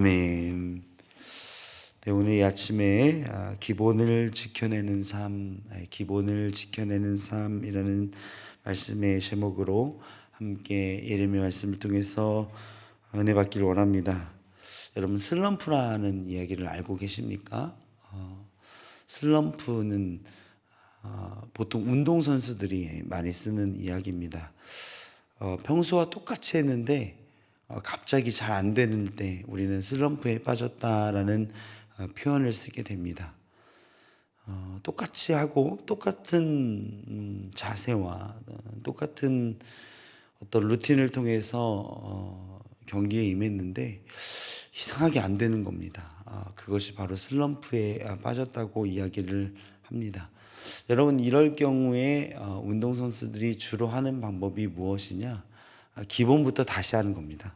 아멘. 네, 오늘 이 아침에 아, 기본을 지켜내는 삶, 아, 기본을 지켜내는 삶이라는 말씀의 제목으로 함께 예레미야 말씀을 통해서 은혜 받기를 원합니다. 여러분 슬럼프라는 이야기를 알고 계십니까? 어, 슬럼프는 어, 보통 운동 선수들이 많이 쓰는 이야기입니다. 어, 평소와 똑같이 했는데 어, 갑자기 잘 안 되는 때 우리는 슬럼프에 빠졌다라는 어, 표현을 쓰게 됩니다. 어, 똑같이 하고 똑같은 음, 자세와 어, 똑같은 어떤 루틴을 통해서 어, 경기에 임했는데 이상하게 안 되는 겁니다. 아, 그것이 바로 슬럼프에 아, 빠졌다고 이야기를 합니다. 여러분 이럴 경우에 어, 운동 선수들이 주로 하는 방법이 무엇이냐? 아, 기본부터 다시 하는 겁니다.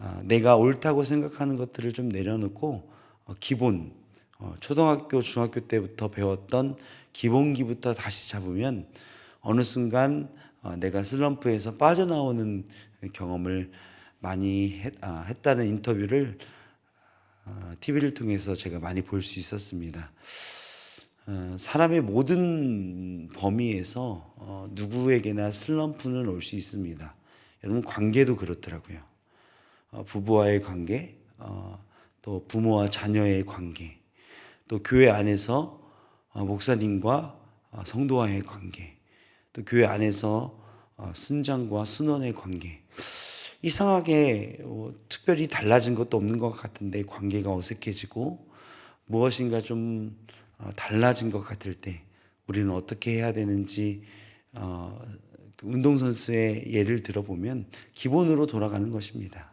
아, 내가 옳다고 생각하는 것들을 좀 내려놓고 어, 기본 어, 초등학교 중학교 때부터 배웠던 기본기부터 다시 잡으면 어느 순간 어, 내가 슬럼프에서 빠져나오는 경험을 많이 했, 아, 했다는 인터뷰를 TV를 통해서 제가 많이 볼 수 있었습니다. 어, 사람의 모든 범위에서 어, 누구에게나 슬럼프는 올 수 있습니다. 여러분 관계도 그렇더라고요. 어, 부부와의 관계, 어, 또 부모와 자녀의 관계, 또 교회 안에서 어, 목사님과 어, 성도와의 관계, 또 교회 안에서 어, 순장과 순원의 관계. 이상하게 어, 특별히 달라진 것도 없는 것 같은데 관계가 어색해지고 무엇인가 좀 어, 달라진 것 같을 때 우리는 어떻게 해야 되는지 어, 그 운동선수의 예를 들어보면 기본으로 돌아가는 것입니다.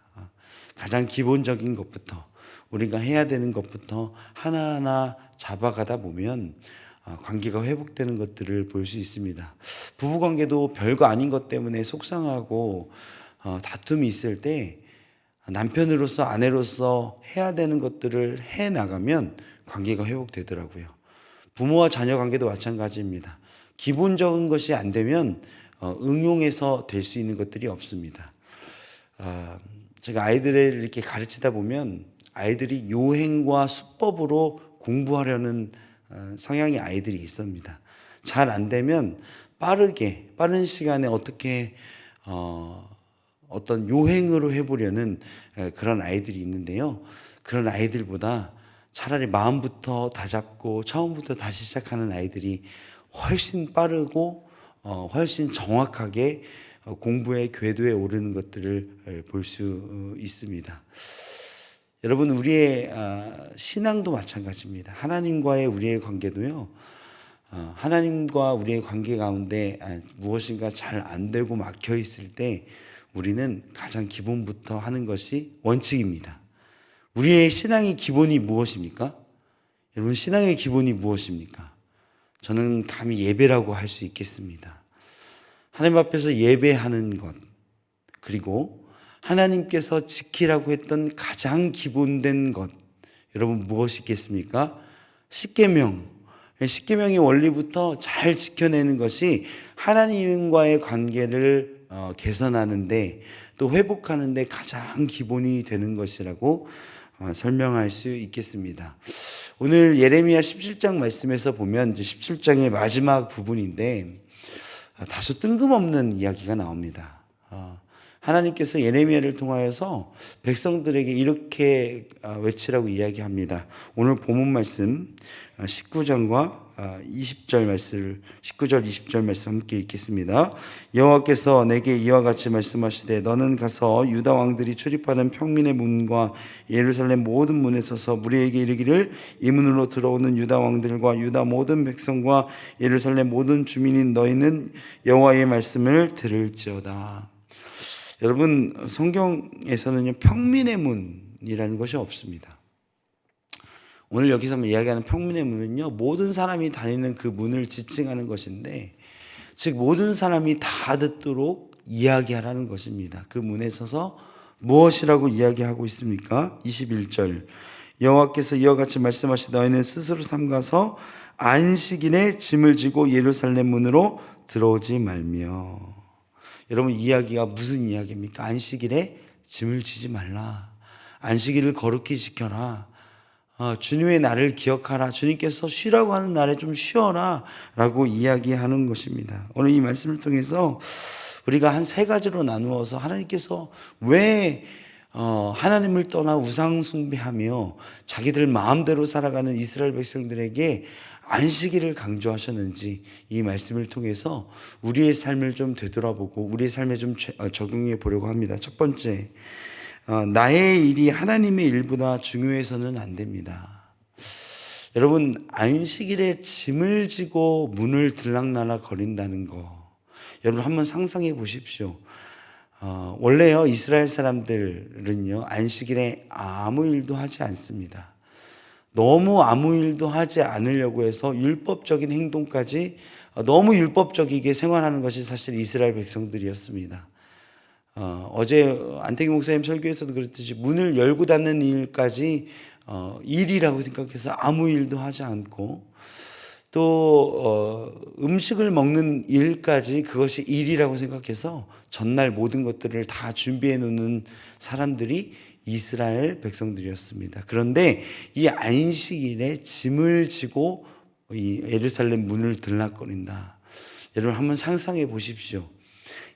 어, 가장 기본적인 것부터 우리가 해야 되는 것부터 하나하나 잡아가다 보면 어, 관계가 회복되는 것들을 볼 수 있습니다. 부부 관계도 별거 아닌 것 때문에 속상하고 어, 다툼이 있을 때 남편으로서 아내로서 해야 되는 것들을 해 나가면 관계가 회복되더라고요. 부모와 자녀 관계도 마찬가지입니다. 기본적인 것이 안 되면 어, 응용해서 될 수 있는 것들이 없습니다. 아, 제가 아이들을 이렇게 가르치다 보면 아이들이 요행과 수법으로 공부하려는 어, 성향의 아이들이 있습니다. 잘 안 되면 빠르게 빠른 시간에 어떻게 어, 어떤 요행으로 해보려는 에, 그런 아이들이 있는데요. 그런 아이들보다 차라리 마음부터 다 잡고 처음부터 다시 시작하는 아이들이 훨씬 빠르고 어, 훨씬 정확하게 어, 공부의 궤도에 오르는 것들을 볼 수 있습니다. 여러분 우리의 아, 신앙도 마찬가지입니다. 하나님과의 우리의 관계도요. 어, 하나님과 우리의 관계 가운데 아, 무엇인가 잘 안 되고 막혀 있을 때 우리는 가장 기본부터 하는 것이 원칙입니다. 우리의 신앙의 기본이 무엇입니까? 여러분 신앙의 기본이 무엇입니까? 저는 감히 예배라고 할 수 있겠습니다. 하나님 앞에서 예배하는 것 그리고 하나님께서 지키라고 했던 가장 기본된 것 여러분 무엇이겠습니까? 십계명 십계명의 원리부터 잘 지켜내는 것이 하나님과의 관계를 어, 개선하는데 또 회복하는데 가장 기본이 되는 것이라고 어, 설명할 수 있겠습니다. 오늘 예레미야 17장 말씀에서 보면 이제 17장의 마지막 부분인데 어, 다소 뜬금없는 이야기가 나옵니다. 어, 하나님께서 예레미야를 통하여서 백성들에게 이렇게 어, 외치라고 이야기합니다. 오늘 본문 말씀 19장과 20절 말씀 19절 20절 말씀 함께 읽겠습니다. 여호와께서 내게 이와 같이 말씀하시되 너는 가서 유다 왕들이 출입하는 평민의 문과 예루살렘 모든 문에 서서 무리에게 이르기를 이 문으로 들어오는 유다 왕들과 유다 모든 백성과 예루살렘 모든 주민인 너희는 여호와의 말씀을 들을지어다. 여러분 성경에서는요 평민의 문이라는 것이 없습니다. 오늘 여기서 이야기하는 평민의 문은요 모든 사람이 다니는 그 문을 지칭하는 것인데 즉 모든 사람이 다 듣도록 이야기하라는 것입니다. 그 문에 서서 무엇이라고 이야기하고 있습니까? 21절 여호와께서 이와 같이 말씀하시 너희는 스스로 삼가서 안식일에 짐을 지고 예루살렘 문으로 들어오지 말며 여러분 이야기가 무슨 이야기입니까? 안식일에 짐을 지지 말라. 안식일을 거룩히 지켜라. 어, 주님의 날을 기억하라. 주님께서 쉬라고 하는 날에 좀 쉬어라. 라고 이야기하는 것입니다. 오늘 이 말씀을 통해서 우리가 한 세 가지로 나누어서 하나님께서 왜 어, 하나님을 떠나 우상 숭배하며 자기들 마음대로 살아가는 이스라엘 백성들에게 안식일을 강조하셨는지 이 말씀을 통해서 우리의 삶을 좀 되돌아보고 우리의 삶에 좀 최- 어, 적용해 보려고 합니다. 첫 번째, 어, 나의 일이 하나님의 일보다 중요해서는 안 됩니다. 여러분 안식일에 짐을 지고 문을 들락날락 거린다는 거 여러분 한번 상상해 보십시오. 어, 원래요 이스라엘 사람들은요 안식일에 아무 일도 하지 않습니다. 너무 아무 일도 하지 않으려고 해서 율법적인 행동까지 어, 너무 율법적이게 생활하는 것이 사실 이스라엘 백성들이었습니다. 어, 어제 안태기 목사님 설교에서도 그랬듯이 문을 열고 닫는 일까지 어, 일이라고 생각해서 아무 일도 하지 않고 또 어, 음식을 먹는 일까지 그것이 일이라고 생각해서 전날 모든 것들을 다 준비해 놓는 사람들이 이스라엘 백성들이었습니다. 그런데 이 안식일에 짐을 지고 이 예루살렘 문을 들락거린다. 여러분 한번 상상해 보십시오.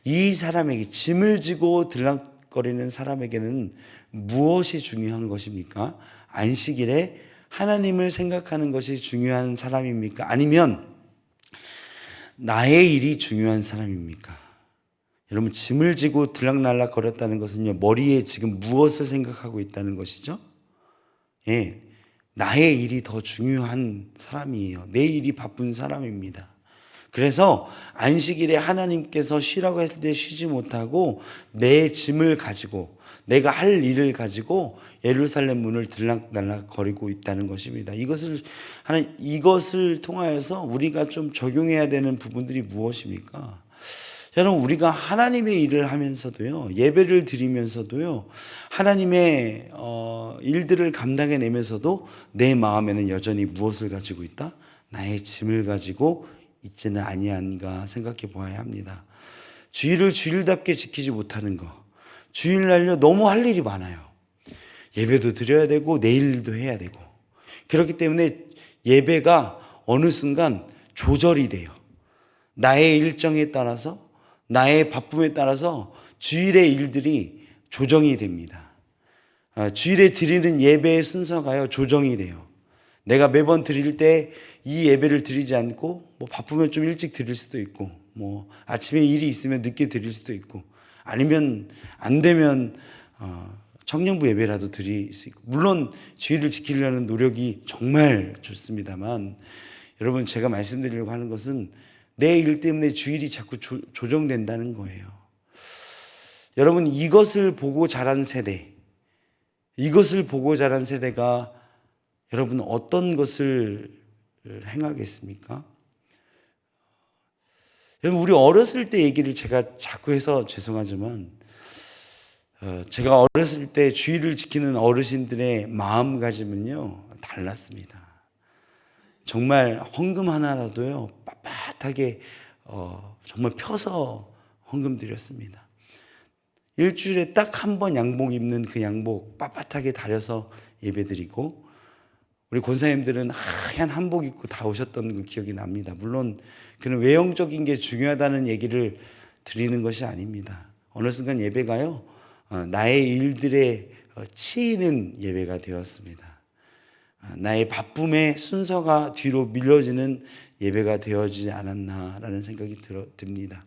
이 사람에게 짐을 지고 들락거리는 사람에게는 무엇이 중요한 것입니까? 안식일에 하나님을 생각하는 것이 중요한 사람입니까? 아니면 나의 일이 중요한 사람입니까? 여러분 짐을 지고 들락날락 거렸다는 것은요 머리에 지금 무엇을 생각하고 있다는 것이죠? 예, 나의 일이 더 중요한 사람이에요. 내 일이 바쁜 사람입니다. 그래서 안식일에 하나님께서 쉬라고 했을 때 쉬지 못하고 내 짐을 가지고 내가 할 일을 가지고 예루살렘 문을 들락날락 거리고 있다는 것입니다. 이것을 하나 이것을 통하여서 우리가 좀 적용해야 되는 부분들이 무엇입니까? 여러분 우리가 하나님의 일을 하면서도요 예배를 드리면서도요 하나님의 어, 일들을 감당해내면서도 내 마음에는 여전히 무엇을 가지고 있다? 나의 짐을 가지고 있지는 아니한가 생각해 보아야 합니다. 주일을 주일답게 지키지 못하는 거. 주일 날요 너무 할 일이 많아요. 예배도 드려야 되고 내일도 해야 되고 그렇기 때문에 예배가 어느 순간 조절이 돼요. 나의 일정에 따라서 나의 바쁨에 따라서 주일의 일들이 조정이 됩니다. 아, 주일에 드리는 예배의 순서가요 조정이 돼요. 내가 매번 드릴 때 이 예배를 드리지 않고 뭐 바쁘면 좀 일찍 드릴 수도 있고 뭐 아침에 일이 있으면 늦게 드릴 수도 있고 아니면 안 되면 어, 청년부 예배라도 드릴 수 있고 물론 주일을 지키려는 노력이 정말 좋습니다만 여러분 제가 말씀드리려고 하는 것은 내 일 때문에 주일이 자꾸 조, 조정된다는 거예요. 여러분 이것을 보고 자란 세대 이것을 보고 자란 세대가 여러분 어떤 것을 행하겠습니까? 여러분 우리 어렸을 때 얘기를 제가 자꾸 해서 죄송하지만 어, 제가 어렸을 때 주의를 지키는 어르신들의 마음가짐은요 달랐습니다. 정말 헌금 하나라도요 빳빳하게 어, 정말 펴서 헌금 드렸습니다. 일주일에 딱 한 번 양복 입는 그 양복 빳빳하게 다려서 예배드리고 우리 권사님들은 하얀 한복 입고 다 오셨던 그 기억이 납니다. 물론 그는 외형적인 게 중요하다는 얘기를 드리는 것이 아닙니다. 어느 순간 예배가요 어, 나의 일들에 어, 치이는 예배가 되었습니다. 어, 나의 바쁨의 순서가 뒤로 밀려지는 예배가 되어지지 않았나라는 생각이 들어, 듭니다.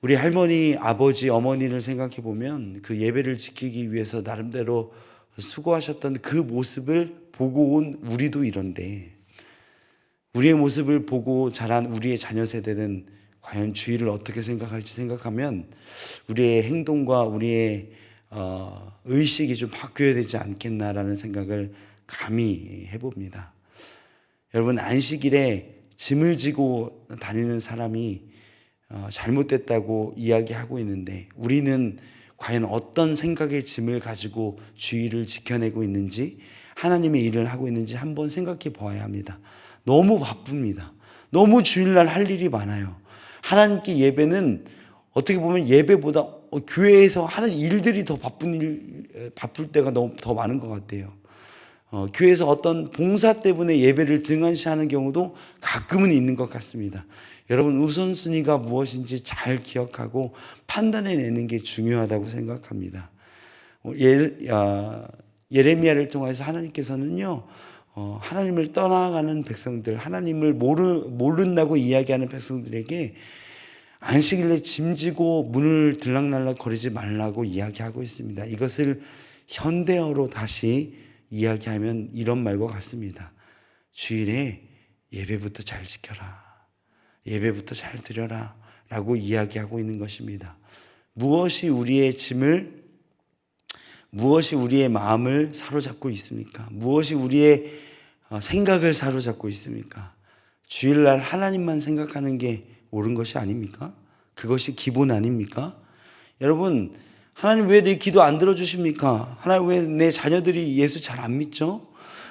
우리 할머니, 아버지, 어머니를 생각해 보면 그 예배를 지키기 위해서 나름대로 수고하셨던 그 모습을 보고 온 우리도 이런데 우리의 모습을 보고 자란 우리의 자녀 세대는 과연 주의를 어떻게 생각할지 생각하면 우리의 행동과 우리의 어, 의식이 좀 바뀌어야 되지 않겠나라는 생각을 감히 해봅니다. 여러분 안식일에 짐을 지고 다니는 사람이 어, 잘못됐다고 이야기하고 있는데 우리는 과연 어떤 생각의 짐을 가지고 주의를 지켜내고 있는지 하나님의 일을 하고 있는지 한번 생각해 보아야 합니다. 너무 바쁩니다. 너무 주일날 할 일이 많아요. 하나님께 예배는 어떻게 보면 예배보다 어, 교회에서 하는 일들이 더 바쁜 일, 에, 바쁠 때가 너무 더 많은 것 같아요. 어, 교회에서 어떤 봉사 때문에 예배를 등한시하는 경우도 가끔은 있는 것 같습니다. 여러분 우선순위가 무엇인지 잘 기억하고 판단해 내는 게 중요하다고 생각합니다. 어, 예, 아, 예레미야를 통해서 하나님께서는요, 어, 하나님을 떠나가는 백성들, 하나님을 모르, 모른다고 이야기하는 백성들에게 안식일에 짐지고 문을 들락날락 거리지 말라고 이야기하고 있습니다. 이것을 현대어로 다시 이야기하면 이런 말과 같습니다. 주일에 예배부터 잘 지켜라. 예배부터 잘 드려라. 라고 이야기하고 있는 것입니다. 무엇이 우리의 짐을, 무엇이 우리의 마음을 사로잡고 있습니까? 무엇이 우리의 어, 생각을 사로잡고 있습니까? 주일날 하나님만 생각하는 게 옳은 것이 아닙니까? 그것이 기본 아닙니까? 여러분, 하나님 왜 내 기도 안 들어주십니까? 하나님 왜 내 자녀들이 예수 잘 안 믿죠?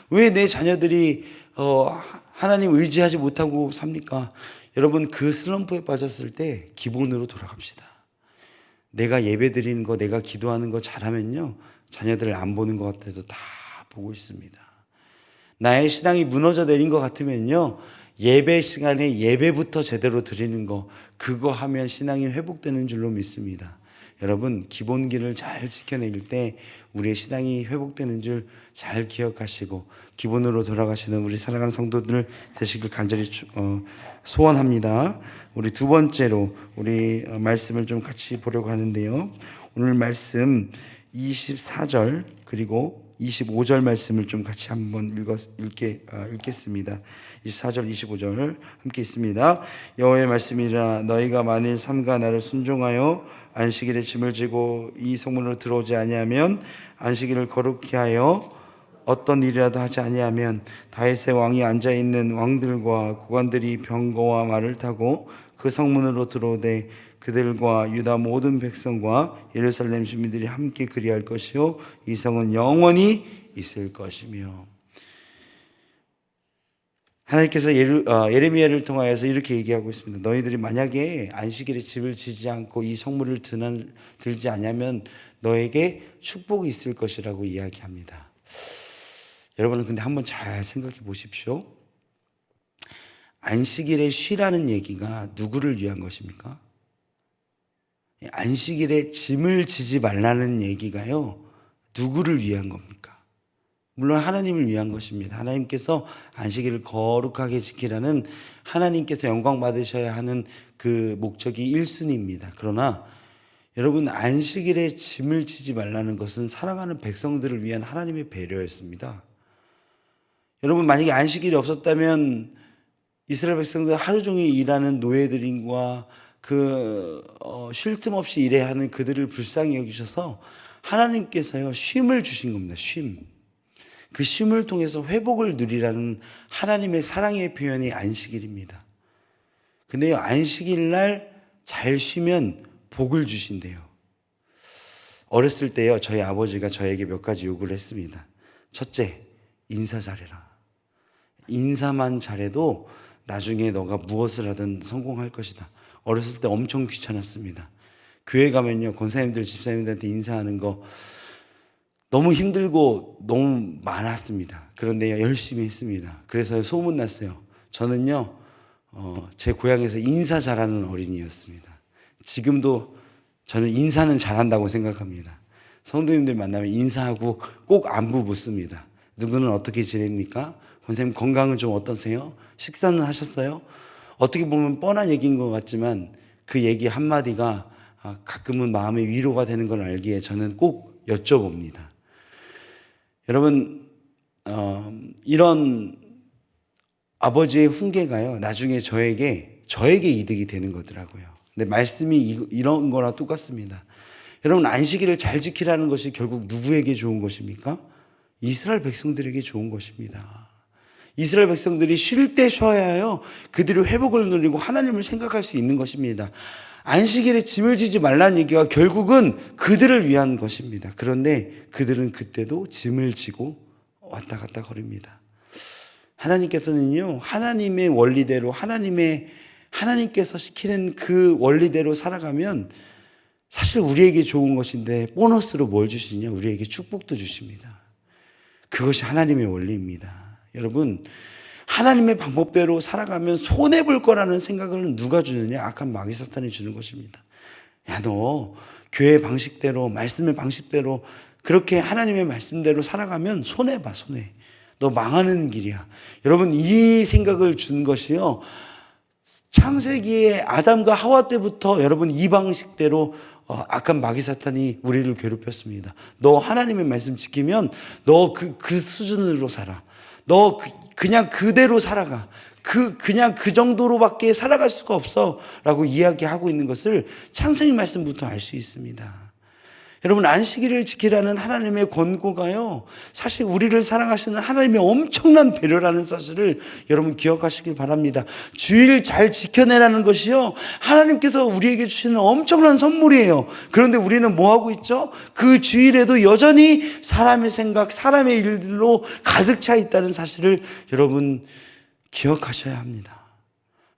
왜 내 자녀들이 어, 하나님 의지하지 못하고 삽니까? 여러분 그 슬럼프에 빠졌을 때 기본으로 돌아갑시다. 내가 예배 드리는 거, 내가 기도하는 거 잘하면요. 자녀들을 안 보는 것 같아서 다 보고 있습니다. 나의 신앙이 무너져 내린 것 같으면요. 예배 시간에 예배부터 제대로 드리는 거, 그거 하면 신앙이 회복되는 줄로 믿습니다. 여러분, 기본기를 잘 지켜낼 때 우리의 신앙이 회복되는 줄 잘 기억하시고 기본으로 돌아가시는 우리 사랑하는 성도들 되시길 간절히 추- 어, 소원합니다. 우리 두 번째로 우리 어, 말씀을 좀 같이 보려고 하는데요. 오늘 말씀 24절 그리고 25절 말씀을 좀 같이 한번 읽었, 읽게, 아, 읽겠습니다. 24절, 25절 함께 있습니다. 여호와의 말씀이라 너희가 만일 삼가 나를 순종하여 안식일에 짐을 지고 이 성문으로 들어오지 아니하면 안식일을 거룩히 하여 어떤 일이라도 하지 아니하면 다윗의 왕이 앉아 있는 왕들과 고관들이 병거와 말을 타고 그 성문으로 들어오되 그들과 유다 모든 백성과 예루살렘 주민들이 함께 그리할 것이요 이 성은 영원히 있을 것이며 하나님께서 예루, 어, 예레미야를 통하여서 이렇게 얘기하고 있습니다. 너희들이 만약에 안식일에 집을 지지 않고 이 성물을 드는, 들지 않으면 너에게 축복이 있을 것이라고 이야기합니다. 여러분은 근데 한번 잘 생각해 보십시오. 안식일에 쉬라는 얘기가 누구를 위한 것입니까? 안식일에 짐을 지지 말라는 얘기가요, 누구를 위한 겁니까? 물론 하나님을 위한 것입니다. 하나님께서 안식일을 거룩하게 지키라는 하나님께서 영광 받으셔야 하는 그 목적이 1순위입니다. 그러나 여러분 안식일에 짐을 지지 말라는 것은 사랑하는 백성들을 위한 하나님의 배려였습니다. 여러분 만약에 안식일이 없었다면 이스라엘 백성들 하루 종일 일하는 노예들인과 그 어, 쉴 틈 없이 일해야 하는 그들을 불쌍히 여기셔서 하나님께서요 쉼을 주신 겁니다. 쉼. 그 쉼을 통해서 회복을 누리라는 하나님의 사랑의 표현이 안식일입니다. 근데요 안식일 날 잘 쉬면 복을 주신대요. 어렸을 때요 저희 아버지가 저에게 몇 가지 요구를 했습니다. 첫째 인사 잘해라. 인사만 잘해도 나중에 너가 무엇을 하든 성공할 것이다. 어렸을 때 엄청 귀찮았습니다. 교회 가면요, 권사님들, 집사님들한테 인사하는 거 너무 힘들고 너무 많았습니다. 그런데 열심히 했습니다. 그래서 소문났어요. 저는요, 어, 제 고향에서 인사 잘하는 어린이였습니다. 지금도 저는 인사는 잘한다고 생각합니다. 성도님들 만나면 인사하고 꼭 안부 묻습니다. 누구는 어떻게 지냅니까? 권사님 건강은 좀 어떠세요? 식사는 하셨어요? 어떻게 보면 뻔한 얘기인 것 같지만 그 얘기 한마디가 아, 가끔은 마음의 위로가 되는 걸 알기에 저는 꼭 여쭤봅니다. 여러분, 어, 이런 아버지의 훈계가요, 나중에 저에게, 저에게 이득이 되는 거더라고요. 근데 말씀이 이, 이런 거랑 똑같습니다. 여러분, 안식일을 잘 지키라는 것이 결국 누구에게 좋은 것입니까? 이스라엘 백성들에게 좋은 것입니다. 이스라엘 백성들이 쉴 때 쉬어야요. 그들이 회복을 누리고 하나님을 생각할 수 있는 것입니다. 안식일에 짐을 지지 말라는 얘기가 결국은 그들을 위한 것입니다. 그런데 그들은 그때도 짐을 지고 왔다 갔다 거립니다. 하나님께서는요, 하나님의 원리대로, 하나님의, 하나님께서 시키는 그 원리대로 살아가면 사실 우리에게 좋은 것인데 보너스로 뭘 주시냐? 우리에게 축복도 주십니다. 그것이 하나님의 원리입니다. 여러분, 하나님의 방법대로 살아가면 손해 볼 거라는 생각을 누가 주느냐? 악한 마귀 사탄이 주는 것입니다. 야, 너 교회 방식대로 말씀의 방식대로 그렇게 하나님의 말씀대로 살아가면 손해 봐, 손해. 너 망하는 길이야. 여러분, 이 생각을 준 것이요. 창세기의 아담과 하와 때부터 여러분 이 방식대로 어, 악한 마귀 사탄이 우리를 괴롭혔습니다. 너 하나님의 말씀 지키면 너 그그 수준으로 살아. 너 그, 그냥 그대로 살아가. 그 그냥 그 정도로밖에 살아갈 수가 없어 라고 이야기하고 있는 것을 창세기 말씀부터 알 수 있습니다. 여러분 안식일을 지키라는 하나님의 권고가요. 사실 우리를 사랑하시는 하나님의 엄청난 배려라는 사실을 여러분 기억하시길 바랍니다. 주일 잘 지켜내라는 것이요. 하나님께서 우리에게 주시는 엄청난 선물이에요. 그런데 우리는 뭐 하고 있죠? 그 주일에도 여전히 사람의 생각, 사람의 일들로 가득 차 있다는 사실을 여러분 기억하셔야 합니다.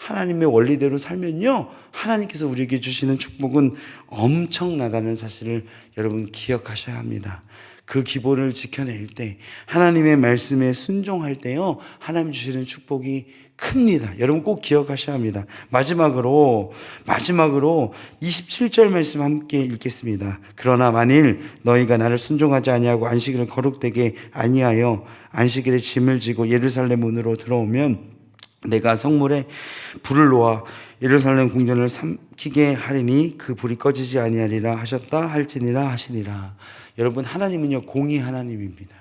하나님의 원리대로 살면요. 하나님께서 우리에게 주시는 축복은 엄청나다는 사실을 여러분 기억하셔야 합니다. 그 기본을 지켜낼 때, 하나님의 말씀에 순종할 때요. 하나님 주시는 축복이 큽니다. 여러분 꼭 기억하셔야 합니다. 마지막으로, 마지막으로 27절 말씀 함께 읽겠습니다. 그러나 만일 너희가 나를 순종하지 아니하고 안식일을 거룩되게 아니하여 안식일에 짐을 지고 예루살렘 문으로 들어오면 내가 성물에 불을 놓아 예루살렘 궁전을 삼키게 하리니 그 불이 꺼지지 아니하리라 하셨다 할지니라 하시니라. 여러분 하나님은요 공의 하나님입니다.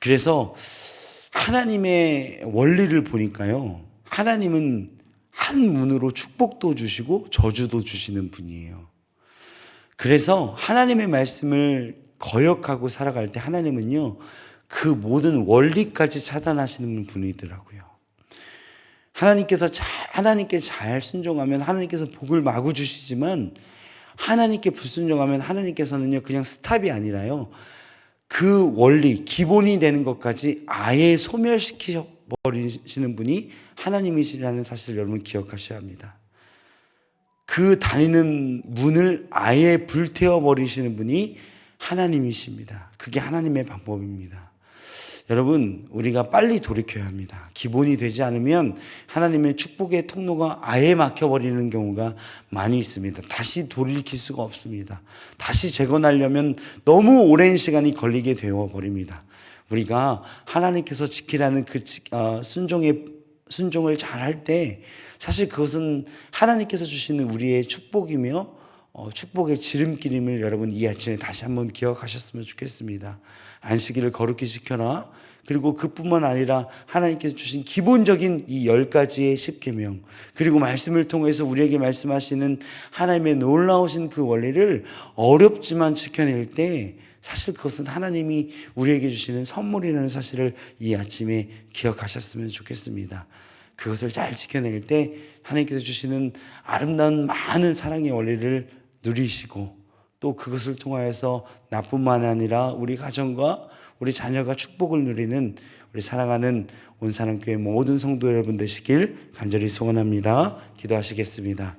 그래서 하나님의 원리를 보니까요 하나님은 한 문으로 축복도 주시고 저주도 주시는 분이에요. 그래서 하나님의 말씀을 거역하고 살아갈 때 하나님은요 그 모든 원리까지 차단하시는 분이더라고요. 하나님께서 잘, 하나님께 잘 순종하면 하나님께서 복을 마구 주시지만 하나님께 불순종하면 하나님께서는요 그냥 스탑이 아니라요 그 원리 기본이 되는 것까지 아예 소멸시켜 버리시는 분이 하나님이시라는 사실을 여러분 기억하셔야 합니다. 그 다니는 문을 아예 불태워 버리시는 분이 하나님이십니다. 그게 하나님의 방법입니다. 여러분, 우리가 빨리 돌이켜야 합니다. 기본이 되지 않으면 하나님의 축복의 통로가 아예 막혀버리는 경우가 많이 있습니다. 다시 돌이킬 수가 없습니다. 다시 재건하려면 너무 오랜 시간이 걸리게 되어 버립니다. 우리가 하나님께서 지키라는 그 어, 순종의 순종을 잘할 때 사실 그것은 하나님께서 주시는 우리의 축복이며 어, 축복의 지름길임을 여러분 이 아침에 다시 한번 기억하셨으면 좋겠습니다. 안식일을 거룩히 지켜라. 그리고 그뿐만 아니라 하나님께서 주신 기본적인 이 열 가지의 십계명 그리고 말씀을 통해서 우리에게 말씀하시는 하나님의 놀라우신 그 원리를 어렵지만 지켜낼 때 사실 그것은 하나님이 우리에게 주시는 선물이라는 사실을 이 아침에 기억하셨으면 좋겠습니다. 그것을 잘 지켜낼 때 하나님께서 주시는 아름다운 많은 사랑의 원리를 누리시고 또 그것을 통하여서 나뿐만 아니라 우리 가정과 우리 자녀가 축복을 누리는 우리 사랑하는 온사랑교회 모든 성도 여러분 되시길 간절히 소원합니다. 기도하시겠습니다.